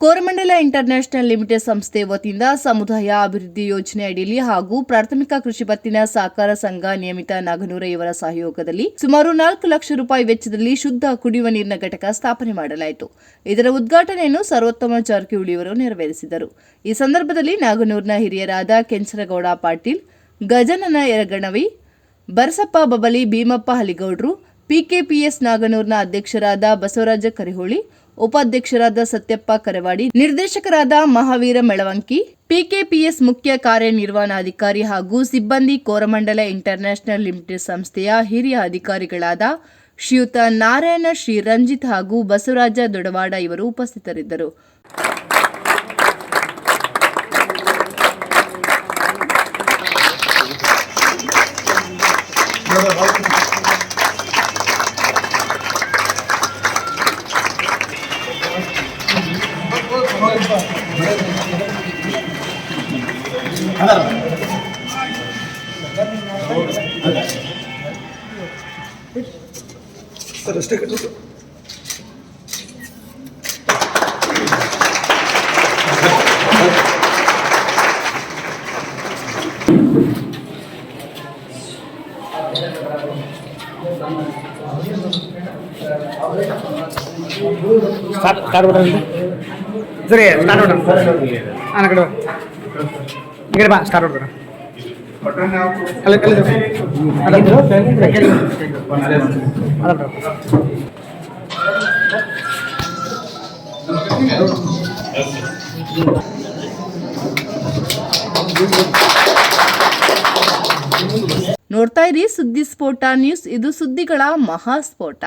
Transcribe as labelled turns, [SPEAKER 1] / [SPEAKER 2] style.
[SPEAKER 1] International limited ಸಂಸ್ಥೆ ವತಿಯಿಂದ ಸಮುದಾಯ ಅಭಿವೃದ್ಧಿ ಯೋಜನೆ ಅಡಿಯಲ್ಲಿ ಹಾಗೂ ಪ್ರಾಥಮಿಕ ಕೃಷಿ ಪತ್ತಿನ ಸಹಕಾರ ಸಂಘ ನಿಯಮಿತ ನಾಗನೂರ ಇವರ ಸಹಯೋಗದಲ್ಲಿ ಸುಮಾರು ನಾಲ್ಕು ಲಕ್ಷ ರೂಪಾಯಿ ವೆಚ್ಚದಲ್ಲಿ ಶುದ್ಧ ಕುಡಿಯುವ ನೀರಿನ ಘಟಕ ಸ್ಥಾಪನೆ ಮಾಡಲಾಯಿತು. ಇದರ ಉದ್ಘಾಟನೆಯನ್ನು ಸರ್ವೋತ್ತಮ ಜಾರಕಿಹೊಳಿ ಅವರು ನೆರವೇರಿಸಿದರು. ಈ ಸಂದರ್ಭದಲ್ಲಿ ನಾಗನೂರಿನ ಹಿರಿಯರಾದ ಕೆಂಚನಗೌಡ ಪಾಟೀಲ್, ಗಜನನ ಯರಗಣವಿ, ಬರಸಪ್ಪ ಬಬಲಿ ಭೀಮಪ್ಪ ಹಲಿಗೌಡ್ರು, ಪಿಕೆಪಿಎಸ್ ನಾಗನೂರಿನ ಅಧ್ಯಕ್ಷರಾದ ಬಸವರಾಜ ಕರಿಹೊಳಿ ಉಪಾಧ್ಯಕ್ಷರಾದ ಸತ್ಯಪ್ಪ ಕರವಾಡಿ, ನಿರ್ದೇಶಕರಾದ ಮಹಾವೀರ ಮೆಳವಂಕಿ, ಪಿಕೆಪಿಎಸ್ ಮುಖ್ಯ ಕಾರ್ಯನಿರ್ವಹಣಾಧಿಕಾರಿ ಹಾಗೂ ಸಿಬ್ಬಂದಿ ಕೋರಮಂಡಲ ಇಂಟರ್ನ್ಯಾಷನಲ್ ಲಿಮಿಟೆಡ್ ಸಂಸ್ಥೆಯ ಹಿರಿಯ ಅಧಿಕಾರಿಗಳಾದ ಶ್ರೀಯುತ ನಾರಾಯಣ, ಶ್ರೀ ರಂಜಿತ್ ಹಾಗೂ ಬಸವರಾಜ ದೊಡವಾಡ ಇವರು ಉಪಸ್ಥಿತರಿದ್ದರು.
[SPEAKER 2] ಸರ್ ಅಷ್ಟೇ ಕಟ್ಟಿದ್ದು
[SPEAKER 3] ಸ್ಟಾರ್ಟ್ ಸ್ಟಾರ್ಟ್ ಬಿಡ್ರಿ ಸರಿ ಸ್ಟಾರ್ಟ್ ಬಿಡ್ರಿ ಹಾಂ ಕಡೆ ಕಡೆ ಬಾ ಸ್ಟಾರ್ಟ್.
[SPEAKER 1] ನೋಡ್ತಾ ಇರಿ ಸುದ್ದಿ ಸ್ಫೋಟ ನ್ಯೂಸ್ ಇದು ಸುದ್ದಿಗಳ ಮಹಾಸ್ಫೋಟ